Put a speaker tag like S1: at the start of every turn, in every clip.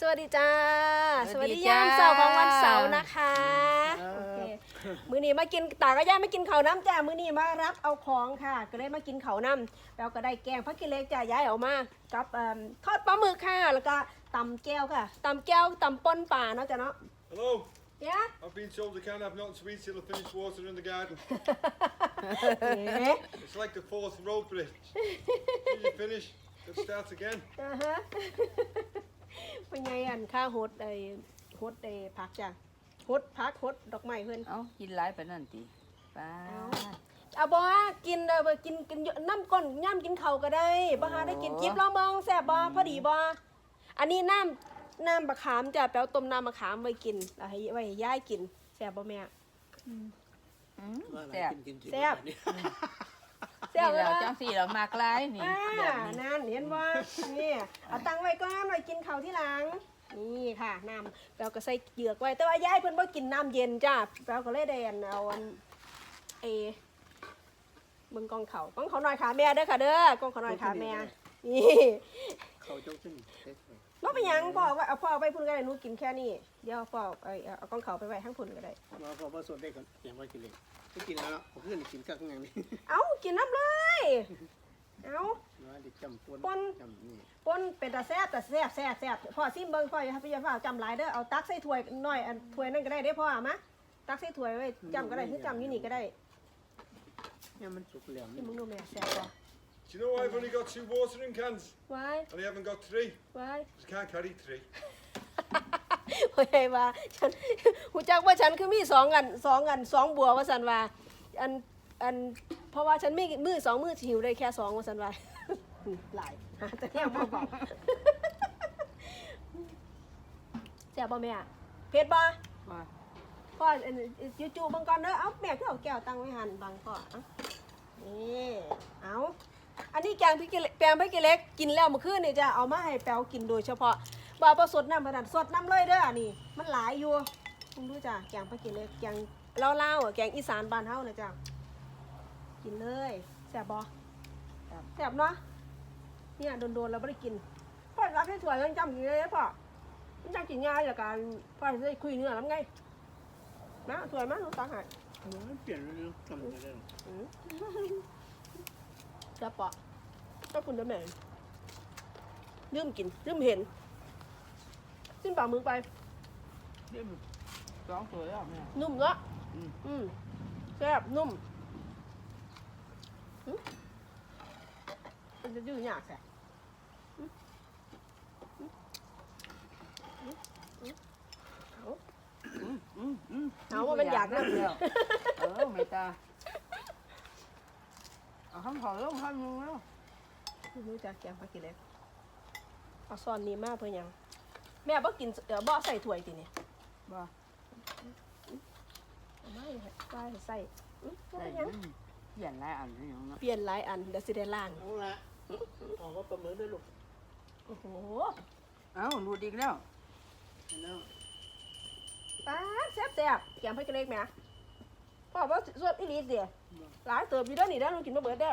S1: สวัสดีจ้า
S2: ส
S1: ส
S2: วั
S1: วั
S2: ส
S1: ส
S2: ดี
S1: ดี
S2: จ้า
S1: ยามเสาร์ของวันเสาร์นะคะ
S3: ครับ
S1: โอเคมื้อนี้มากินตาก็ย่าไม่กินข้าวน้ำจ้ามื้อนี้มารับเอาของค่ะ ก็เลยมากินข้าวน้ำแล้วก็ได้แกงพักกินเล็กจ้าย้ายออกมา กับเอิ่มทอดปลาหมึกค่ะ แล้วก็ตำแก้วค่ะตำแก้วตำป่นป่าเนาะจ้ะเนาะ
S4: Hello,
S1: เย้
S4: I've been told I can't have nothing to eat till I finish watering the garden.
S1: เอ๊ะ
S4: It's like the fourth road bridge. When you finish, it starts again.
S1: อ่าฮะ เป็นไงอันข้าโฮดไอ้โฮดไอ้ผักจ้ะโฮดผักโฮดดอกไม้เพิ่น
S2: เอ้ากินหลายไปนั่นติป้า
S1: เอาบ่กินเด้อบ่กินกินเยอะน้ำก้นย่ำกินข้าวก็ได้บ่หาได้กินจิบลองเบิ่งแซ่บบ่พอดีบ่อันนี้น้ำน้ำมะขามจ้ะแปลวต้มน้ำมะขามไว้กินแล้วให้ไว้ให้ยายกินแซ่บบ่แม่
S2: อืม
S3: ว่าอะไร
S2: แซ่บ
S3: กินกินกิน
S1: แซ่บ
S3: นี่
S1: แซ่บ
S2: นี่
S1: เล
S2: เรา
S1: ย
S2: จังสี่เรามากหลายนี่
S1: อ่า
S2: แบบนี้
S1: นั่นเห็นบ่นี่เอาตังไว้ก่อนไว้กินข้าวที่หลัง นี่ค่ะน้ำแปลวก็ใส่เหยือกไว้ แต่ว่ายายเพิ่นบ่กินน้ำเย็นจ้ะแปลวก็เลยได้อันเอาอันเอเบิ่งกองเขากองเขาหน่อยขาแม่เด้อค่ะเด้อกองเขาหน่อยขาแม่นี่
S3: เขาเจ้าขึ้นเอ๊ะ
S1: บ่เป็นหยังพ่อเอาไว้เอาพ่อเอาไปพุ่นก็ได้หนูกินแค่นี้เดี๋ยวพ่อเอาเอาเอากองเขาไปไว้ทั้งพุ่นก็ได้
S3: มาพอมาสดได้ก่อนอย่างว่ากินเลยไม่กินแล้วผมขึ้นกินกักอย่างนี้
S1: เอากินน้ำเลย เอา
S3: ว่าดิจำปน
S1: ปน
S3: จำนี่
S1: ปนเป็นตาแซ่บแต่แซ่บแซ่บแซ่บพ่อซิมเบิ่งพ่ออย่าพี่อย่าพ่อจำหลายเด้อเอาตักใส่ถ้วยน้อยอันถ้วยนั่นก็ได้เด้อพ่อเอามาตักใส่ถ้วยไว้จำก็ได้หรือจำอยู่นี่ก็ได้
S3: เนี่ยมันสุกแล้ว
S1: นี่
S3: นี่
S1: มึงดูแม่แซ่บบ่
S4: Do you know I've only got two watering cans
S1: ไว้
S4: and I haven't got three?
S1: ไว้
S4: 'cause I can't carry three.
S1: พ่อใหญ่ว่าฉันหูจักว่าฉันคือมีสองอันสองอันสองบัวว่าสันว่าอันอันเพราะว่าฉันมีมือสองมือหิวได้แค่สองว่าสันว่า หลายหาแต่แนวมาบอกแซ่บบ่แม่เผ็ดบ่
S2: ว่า
S1: พ่ออันจู่จู่ๆบางก่อนเด้อเอ้าแม่คือเอาแก้วตั้งไว้หันบังพ่อเอ้านี่เอา อันนี้แกงพริกเกล็กแกงพริกเกล็กกินแล้วเมื่อคืนนี่จะเอามาให้แปวกินโดยเฉพาะบ่เอาผสดน้ำขนาดสดน้ำเลยเด้ออันนี้มันหลายอยู่คุณดูจ้ะแกงพริกเกล็กแกงเล่าวๆอะแกงอีสานบ้านเฮานะจ้ะกินเลยแซ่บบ่แซ่บเนาะเนี่ยโดนๆเราไม่ได้กินพ่อรับให้ถั่วยังจำอยู่เลยพ่อมันจำกินง่ายจากการพ่อจะได้คุยเนื้อแล้วไงนะสวยมากหนูตักใหาย
S3: มันเปลี่ยนเรื่องจำไม่ได้
S1: จะปะก็คุณจะแม่นลืมกินลืมเห็นจิ้มปากมือไป
S2: เดี๋ยวมันสองตัวแล้วแม่
S1: นุ่มเนาะ
S2: อืม
S1: อืมแซ่บนุ่มหึมันจะยืดยากแซ่บ
S2: อืมอืมอืม
S1: เอาว่ามันอยาก
S2: แล้
S1: นะ
S2: วเออไม่ตา เอาข้างขอลงข้างนึงแล้ว
S1: รู้จักแกงปลากิเล็กเอาซอนนี้มากเพื่อหยัง แม่บ่กินเดี๋ยวบ่ใส่ถ้วยทีนี่
S2: บ่
S1: เอาไม่ใส่ใส่อื้อบ่
S2: ได้
S1: เป็นหยัง
S2: อืมเปลี่ยนหลายอันนี่ยังเนาะ
S1: เปลี่ยนหลายอันเดี๋ยวสิได้ล่าง
S3: เอาละออกว่าประเมินด้วยลูก
S1: โอ้โห
S2: เอ้าหลุดอีกแล้ว
S3: แล้ว
S1: ป้าดแซ่บแซ่บแกงปลากิเล็กแม่ พ่อว่าสดอีหลีเสียหลายเติบอยู่เด้อนี่เด้อหนูกินมาเบิดเด้อ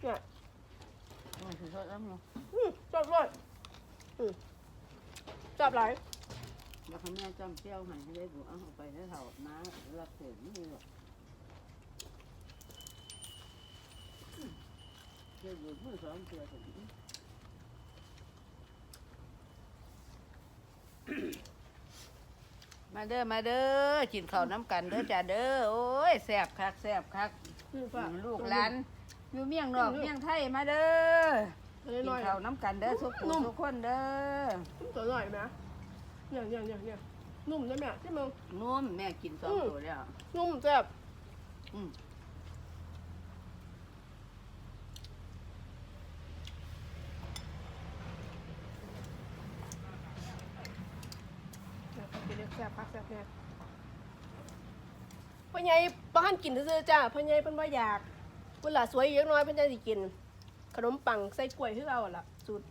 S1: เนี่ย
S2: มันคือทอดแล้วมั้ง
S1: อืมชอบด้วยอืมชอบหลาย
S2: แล้วเขาแม่จำเที่ยวหันให้ได้ดูเอาเอาไปให้เท่าน้ารับเสร็จนี่หรอกเที่ยวอยู่เมื่อสองเที่ยวถึง มา เด้อมาเด้อกินข้าวน้ำกันเด้อจ้าเด้อโอ้ยแซ่บคักแซ่บคัก
S1: อืมป้า
S2: ลูกหลานอยู่เมียงนอกเมียงไทยมาเด้อ
S1: ตัว
S2: กิน
S1: น้อยๆ
S2: ข้าวน้ำกันเด้อทุกผู้ทุกคนเด้อ
S1: ตัวหน่อยไหมเนี่ยเนี่ยเนี่ยเนี่ยนุ่มใช่ไหมใช่ไหมง
S2: นุ่มแม่กินสองตัวแล้ว
S1: นุ่มแซ่บ
S2: อืม
S1: เนี่ยกินได้ แซ่บพักแซ่บเนี่ยพ่อใหญ่บ้านกินซื่อๆจ้าพ่อใหญ่เพิ่นว่าอยากเวลาสวยเยอะน้อยเพิ่นจะสิกิน ขนมปังใส่กล้วยคือเอาล่ะสูตร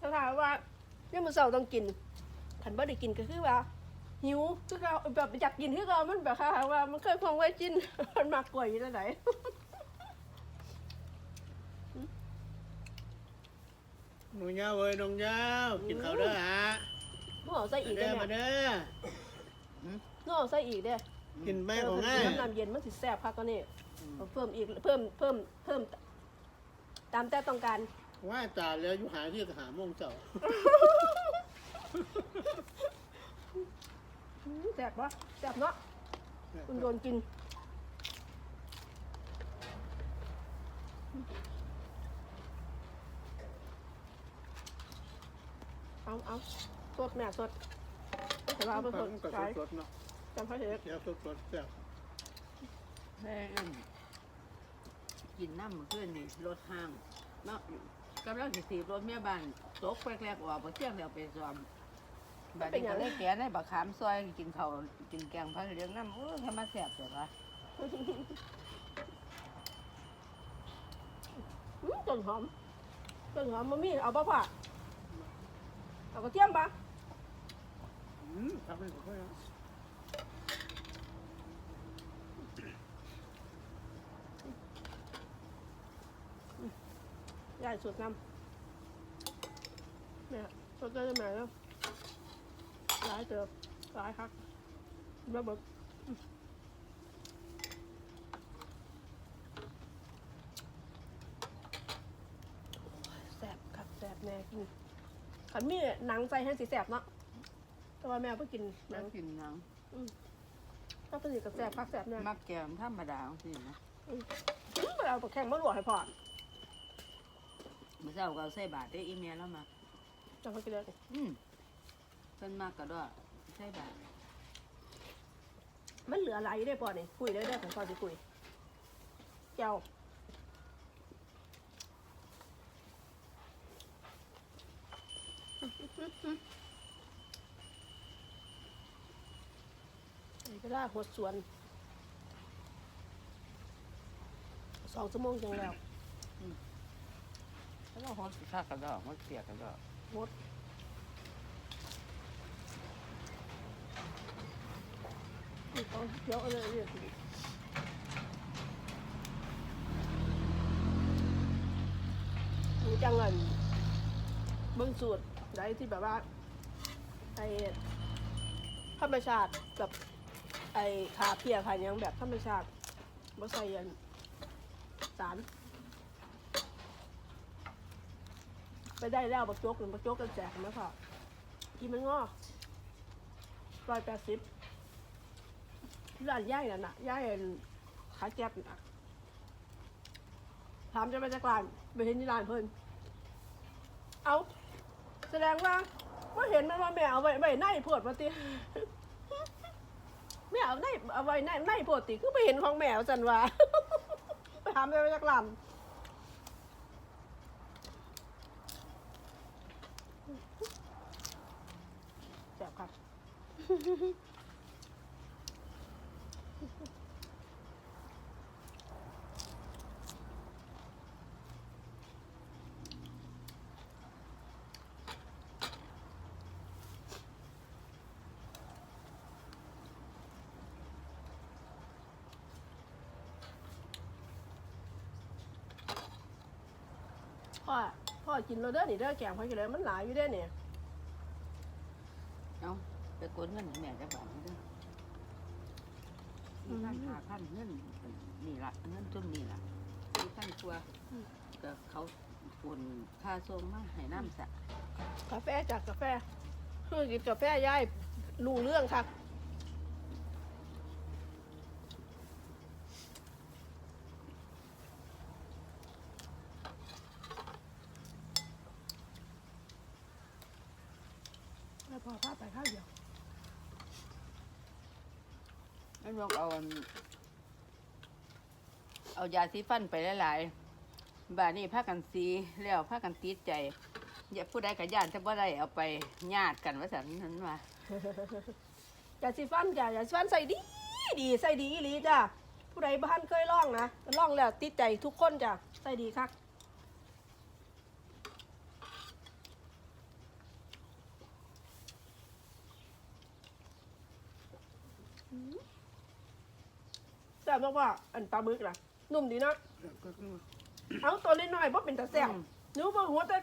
S1: ถ้าถามว่าเนี่ยมื้อเช้าต้องกินขันบ่ได้กินก็คือว่าหิวคือเขาแบบอยากกินคือเขามันแบบค่ะว่ามันเคยคงไว้กินมันมากกล้วยอยู่แล้วไหน
S3: หนูยาวเว้ยน้องยาวกินข้าวเด้อฮะ
S1: นู่นเอาใส่อีก
S3: เด้
S1: ได้
S3: อ
S1: ไหม
S3: มาเด้อ
S1: นู่นเอาใส่อีกเด้อ
S3: กินแม่
S1: เอ
S3: ข
S1: อ
S3: อง
S1: เพิ่
S3: ง่าย
S1: มน้ำเย็นมันสิแซ่บคักก็นี่เอาเพิ่มอีกเพิ่มเพิ่มเพิ่ม ตามแต่ต้องการ
S3: ว่าจ่าแล้วอยู่หาที่หาโมงเจ้า
S1: อืมแซ่บปะแซ่บเนาะคุณโดนกิน เอาเอาสดแม่สดแต่ว่าเอาไปสด
S3: กับ
S1: ขาย
S3: สดๆเนาะ
S1: จำเขาเถอะ
S3: เดี๋ยวสดๆแซ่บ
S2: แม่อันกินน้ำเมื่อคืนนี่รถห้างเนาะกำลังสิสีรถเมียบ้านตกแรกๆออกบ่เที่ยงเดียวไปซ้อมบัดนี้ก็เลยแกะได้บักขามซอยกินข้าวกินแกงผักเลี้ยงน้ำโอ้ยทำมาแซ่บเสียวะ
S1: อืมต้นหอมต้นหอมมันมีเอาปะพ่อ เอากระเทียมปะ
S3: อืมทำเป็นของเขาเนาะ
S1: ยายสดน้ำเนี่ยสดได้ไหมเนาะร้ายเจอร้ายครับระเบิดอืมแสบครับแสบแน่กิน ขันมีหนังใส่ให้สีแสบเนาะแต่ว่าแม่เพิ่งกินห
S2: แล้
S1: นั
S2: ว
S1: ง
S2: กินหนัง
S1: ก็เป็นสีกับแสบพักแสบเนี่ย
S2: มักแกมธรรมดาสินะ
S1: อืมเอาปลาแข็งมาลวกให้พอ
S2: เมื่อเช้าก็เอาใส่บาตรได้อีเมลแล้วมา
S1: จังเขากินเลย
S2: อืมเพิ่นมากก็ด้วยใส่บาตร
S1: มันเหลืออะไรได้พอนี่คุยได้ได้ของพอสิคุยเจ้า เวลาหดสวน สองชั่วโมงจังแล้ว
S2: แล้วก็ฮอดคักกันดอกฮอดเปียกกันดอก
S1: หดนี่ต้องเคี้ยวเอาเลยเรียกมีจังเงินเบื้องสูตร ได้ที่แบบว่าไอ้ธรรมชาติกับไอ้ขาเพียขาหยังแบบธรรมชาติบ่ใส่อันสาร ไปได้แล้วบักโจ๊กหรือบักโจ๊กกันแจกไหมค่ะกินมันงอร้อยแปดสิบร้านย่ายนั่นน่ะย่ายอันขาแจ็บน่ะถามจะไปจากร้านไปเห็นที่ร้านเพิ่นเอา แสดงว่าว่าเห็นมันว่าแม่เอาไว้ไว้ในพวดมาติแม่เอาในเอาไว้ในในพวดติคือไปเห็นของแมวจันว่าไปถามจะไปจากร้านแซ่บครับ พ่อพ่อกินเราเด้อนี่เด้อแกงพ่อกินเลยมันหลายอยู่เด้อเนี่ย
S2: เอาไปกดเงินให้แม่จะบอกนี่เด้อมีขั้นหาขั้นเงินนี่ละเงินจุ่มนี่ละมีขั้นตัวก็เขาฝุ่นค่าส่งมาให้น้ำสะ
S1: กาแฟจากกาแฟคือกินกาแฟย่ายรู้เรื่องครับแล้ว พอพาไปข้าวเดียว
S2: แล้วนกเอาอันเอายาสีฟันไปหลายๆบาดนี้พากันสีแล้วพากันติดใจ อย่าผู้ใดกับญาติจะบ่ได้เอาไปญาติกันว่าสันนั้นว่า
S1: ยาสีฟันจ้ะยาสีฟันใส่ดีดีใส่ดีอีหลีจ้ะผู้ใดบ้านเคยลองนะลองแล้วติดใจทุกคนจ้ะใส่ดีคัก บมากว่าอันปลาหมึกล่ะนุ่มดีเนาะ
S3: ก็คือ
S1: เอาตัวเล็กน้อยเพราะเป็นตาแซ่บ
S2: อืม
S1: หนูบ่หัวแต่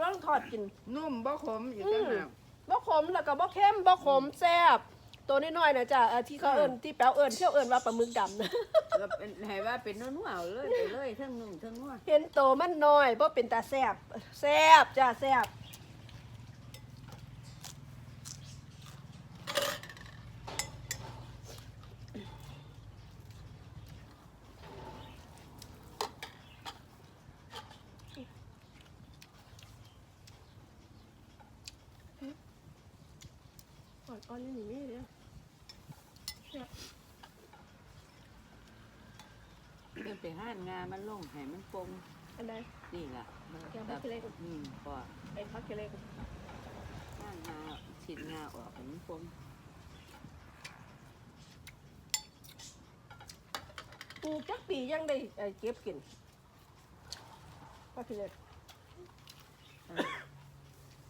S1: ลองทอดกิน
S2: นุ่มบ่ขมอยู่
S1: อื
S2: ตั้ง
S1: ม
S2: หาก
S1: บ่ขมแล้วก็บ่เค็มบ่ขมแซ่บตัวน้อยๆนะจ้ะเอ่อที่เขาเอิ้นที่แป๊วเอิ้นเที่ยวเอิ้นว่าปลาหมึกดำนะ
S2: แล้วเป็นให้ว่าเป็นนัวๆเอาเลยไปเลยทั้งนุ่มทั้งนัว
S1: เห็นโตมันน้อยบ่เป็นตาแซ่บแซ่บจ้ะแซ่บอ่อนๆนี่นี่เด้อ
S2: เป็นไปห้าน งามันลงให้มันปง
S1: อันใด
S2: นี่ล่ะมัน
S1: แกงผักขี้เหล็ก
S2: อืมก็
S1: ไอ้พักเกล็ก
S2: ห้านงาฉีดงาออกให้มันปง
S1: ปลูกจักปียังได้เอ่อเก็บกินพักเกล็ก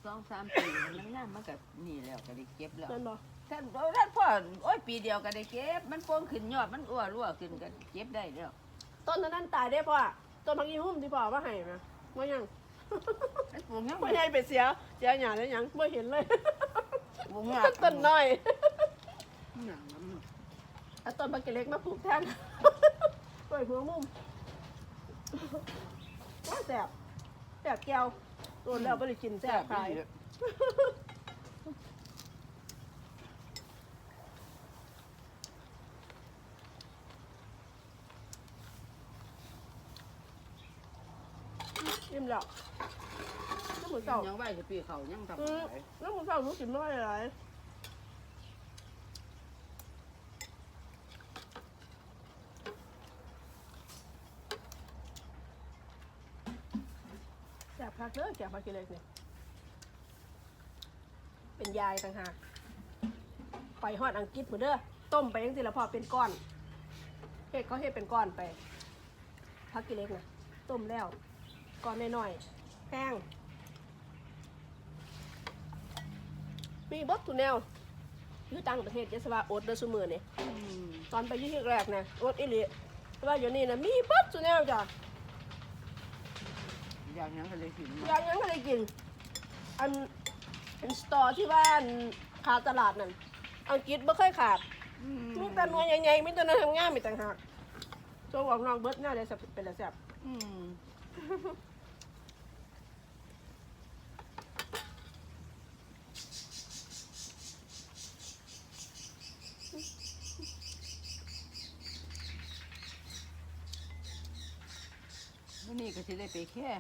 S2: สองสามปีมันงามมันก็นี่แล้วก็ได้เก็บแล้ว
S1: นั่นบ่
S2: ท่านท่านพ่อโอ้ยปีเดียวก็ได้เก็บ มันโป่งขึ้นยอด มันอ้วรั่วขึ้นก็เก็บได้แล้ว
S1: ต้นนั้นตายได้พ่อต้นพักอีหุ่มที่พ่อว่าให้นะว่ายัง
S2: มันปลูกยัง
S1: ไม่ใช่ไปเสียเสียหยาแล้วยังไม่เห็นเลย
S2: ปลูกงา
S1: ต้นน้อย
S2: หนังมัน
S1: เอาต้นพักเล็กมาปลูกแทนปล่อยหัวมุมว่าแสบแสบแก้วโดนแล้วไม่ได้กินแสบใคร อิ่มแล้วน้ำหมูเจ้า
S2: ยังไหวจะปีเขายังทำ
S1: อืม
S2: ไร
S1: น้ำหมูเจ้าหนูกินไม่ได้หลายแสบคักเด้อแกงผักกิเล็กเนี่ยเป็นยายต่างหากไปฮอดอังกฤษหมดเด้อต้มไปยังสิละพอเป็นก้อนเฮ็ดเขาเฮ็ดเป็นก้อนไปผักกิเล็กนะต้มแล้ว ก้อนน้อยๆแห้ง มีเบดทุกแนวอยู่ต่างประเทศจะสว่าอดเด้อซุมือนี่
S2: อืม
S1: ตอนไปอยี่แรกนะอดอีหลีแต่ว่าอยู่นี่นะมีเบดทุกแนวจ้ะ
S2: อย่างนั้นก็เลยกิน
S1: อย่างนั้นก็เลยกิน อันอันสตอที่ว่าอันขาดตลาดนั่นอังกฤษไม่เคยขาดมีแต่หนัวใหญ่ๆมีแต่เนื้อทำง่ายมีต่างหากโซ่บอกน้องเบิร์ดน่าจะเป็นระแซ่บ
S2: อืม วันนี้ก็จะได้ไปแค่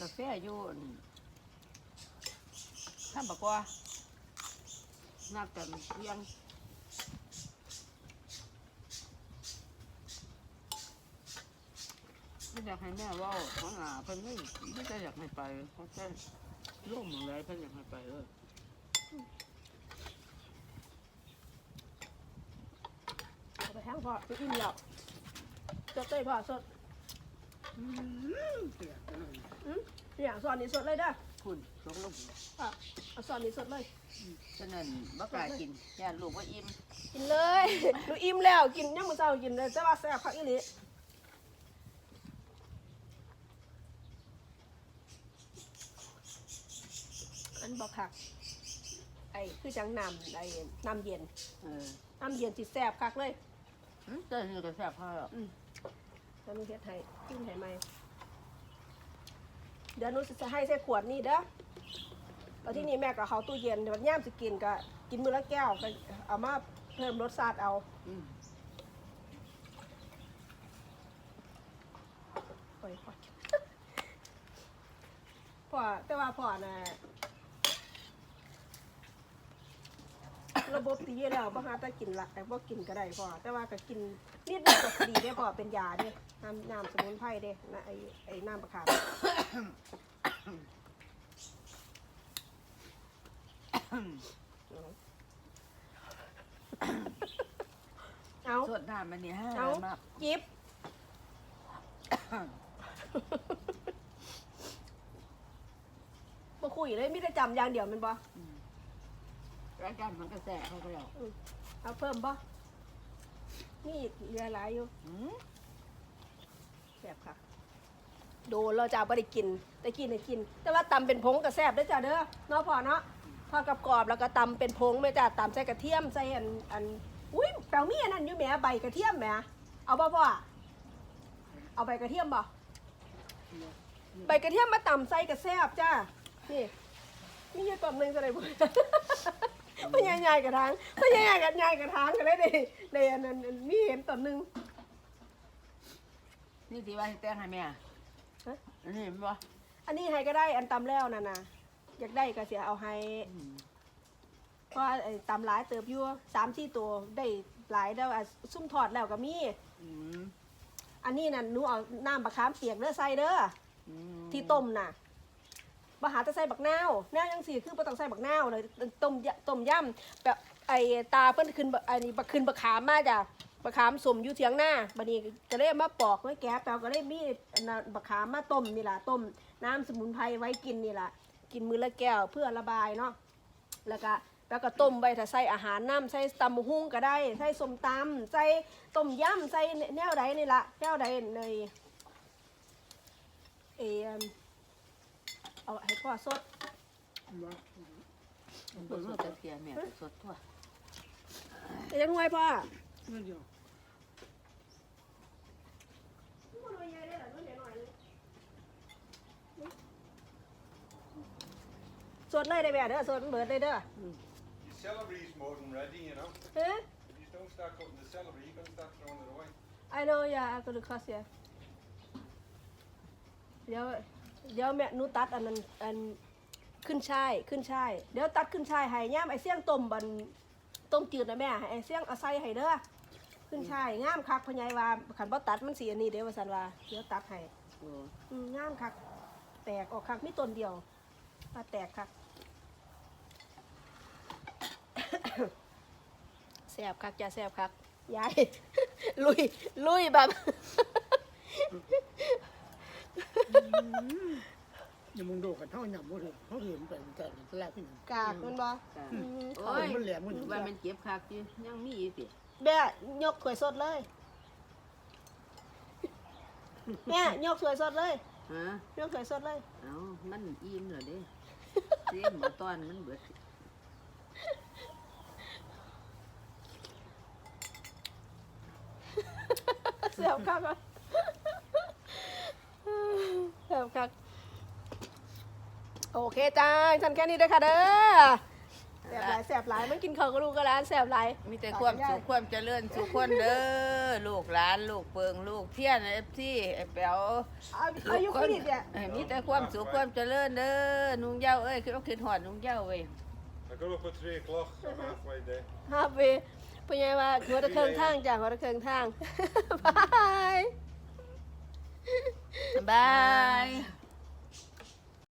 S2: กาแฟอยู่อั่นท่านบอกว่านัดกันเที่ยง ไม่อยากให้แม่เว่าเพราะหนาเพิ่นไม่ไม่ได้อยากให้ไปเพราะแค่ร่มอะไรเพิ่นอยากให้ไปเออ
S1: เอาไปแห้งพอไปอิ่มแล้วสดเลยพอสดอืมอย่างซอนนี่สดเลยเด้อ
S2: คุณสองลม
S1: อะเอาซอนนี่สดเลย
S2: ฉะนั้นบ่กล้ากินย่านลูกว่าอิ่ม
S1: กินเลยหนูอิ่มแล้วกินยังมื้อเช้ากินเลยแต่ว่าแซ่บคักอีหลี อันบอกคักไอ้คือจังน้ำไอ้น้ำเย็น
S2: เออ
S1: น้ำเย็นสิแซ่บคักเลย
S2: อืมแต่นี่ก็แซ่บพอแล้ว
S1: แล้วหนูเฮ็ดให้กินให้ไหมเดี๋ยวหนูจะให้ใส่ขวดนี่เด้อแล้วที่นี่แม่ก็เขาตู้เย็นเดี๋ยวย่ามสิกินก็กินมื้อละแก้วก็เอามาเพิ่มรสชาติเอา
S2: อืม
S1: ปล่อยพอพ่อแต่ว่าพ่อน่ะ ระบบดีอยู่แล้วบ่หาแต่กินละแต่บ่กินก็ได้พ่อแต่ว่าก็กินนิดหนึงก็ดีได้พ่อเป็นยาเด้น้ำน้ำสมุนไพรเด้นะไอ้ไอ้น้ำประคามเอา
S2: สดน้ำมันนี่ห้า
S1: เอา
S2: มาก
S1: จิบมาคุยเลยไมแต่ได้จำอย่างเดียวแมันบ่
S2: รายการมันก็แซ่บเขาก็แล้ว
S1: เอาเพิ่มบ่นี่เหลือหลายอยู่
S2: อืม
S1: แซ่บค่ะ โดนเราจะเอาไปได้กินได้กินได้กิน แต่ว่าตำเป็นผงกระแซบได้อจ้ะเด้อเนาะพ่อเนาะพอกับกรอบแล้วก็ตำเป็นผงแม่จ้ะตำใส่กระเทียมใส่อันอันอุ้ยแปลวมีอันนั้นอยู่แหมใบกระเทียมแหมเอาบ่พ่อเอาใบกระเทียมบ่ใบกระเทียมมาตำใส่กระแซบจ้านี่นี่อยู่ต้นหนึงจะได้บ่ ไม่ใหญ่ๆกระถางไม่ใหญ่ๆกระใหญ่กระถางก็ได้ในในอันนั้นอันมีเห็นต้นหนึง
S2: นี่ที่ว่าสิแต่งให้แม่
S1: ฮะ
S2: อันนี้เห็นบ่
S1: อันนี้ให้ก็ได้อันตำแล้วน่ะนะอยากได้ก็เสียเอาให้
S2: อืม
S1: เพราะไอ้ตำหลายเติบอยู่สามสี่ตัวได้หลายแล้วอะซุ่มถอดแล้วก็มี
S2: อืม
S1: อันนี้น่ะหนูเอาน้ำบักขามเปียกเด้อใส่เด้อ
S2: อืม
S1: ที่ต้มน่ะ บหาจะใส่บักนาวแนวยังสี่คือบ่ต้องใส่บักนาวเลยต้มต้มยำแบบไอ้ตาเพิ่นขึ้นอันนี้บักขึ้นบักขามมาจ้ะบักขามสมอยู่เถียงหน้าบัดนี้ก็เลยมาปอกไว้แกะแปลก็เลยมีบักขามมาต้มนี่ล่ะต้มน้ำสมุนไพรไว้กินนี่ล่ะกินมื้อละแก้วเพื่อระบายเนาะแล้วก็แล้วก็ต้มไว้ถ้าใส่อาหารน้ำใส่ตำหุ่งก็ได้ใส่ส้มตำใส่ต้มยำใส่แนวใดนี่ละแนวใดในเอ เอาให้พ่อสด
S2: บ่สดจักเทียแม่ก็สดทั่ว
S1: เดี๋ยวจะงวยพ่อ
S3: นั่นเดียว
S1: สดเลยได้แบบเด้อสดเบิดเลยเด้อ
S4: Your celery's more than ready, you know.
S1: เฮ้
S4: If you don't start cutting the celery, you're going to start throwing it away.
S1: I know yeah I could cost yeah เดี๋ยวเดี๋ยวแม่หนูตัดอันนั้นอันขึ้นช่ายขึ้นช่ายเดี๋ยวตัดขึ้นช่ายให้ย่ามไอเสี่ยงต้มบันต้มจืดนะแม่ให้ไอเสี่ยงเอาใส่ให้เด้อขึ้นช่ายงามคักพ่อใหญ่ว่าขันบ่ตัดมันสีอันนี้เดี๋ยวว่าสันว่าเดี๋ยวตัดให้
S2: โอ้
S1: อืมงามคักแตกออกคักมีต้นเดียวปลาแตกคัก แสบคักจะแสบคักยาย ลุยลุยแบบ
S3: อย่ามึงโดดกันเท่าหยำบ่ถึงเขาเห็นไปแต่แรกที่หนึ่ง
S1: กากมันบ่
S2: จ้ะ
S1: อืม
S2: โอ้ย
S3: มันแหลมมัน
S2: ว่ามันเจ็บคักอยู่ยังมีอีกสิ
S1: แม่ยกถ้วยสดเลยแม่ยกถ้วยสดเลย
S2: ฮะ
S1: ยกถ้วยสดเลย
S2: เอ้ามันอิ่มแล้วเด้เสียหมอตอนมันเบิด
S1: แสบคักอะ แสบคักโอเคจ้าฉันแค่นี้เด้อค่ะเด้อแสบหลายแสบหลายมันกินข้าวก็รู้ก็ร้านแสบหลาย
S2: มีแต่ความสุขความเจริญสุขคนเด้อลูกหลานลูกเปิงลูกเทียนเอฟซีไอ้แป๋ว
S1: อาอายุขึ้นอีกเนี่ย
S2: เอ้ยมีแต่ความสุขความเจริญเด้อนุ่งเหย้าเอ้ยคือเอาขึ้นหอดนุ่งเหย้าเว้ย
S4: I got up at 3 o'clock, so I'm halfway there.
S1: ฮาเฟ่เป็นไงว่าหัวตะเคิงทางจ้ะหัวตะเคิงทางบาย
S2: บาย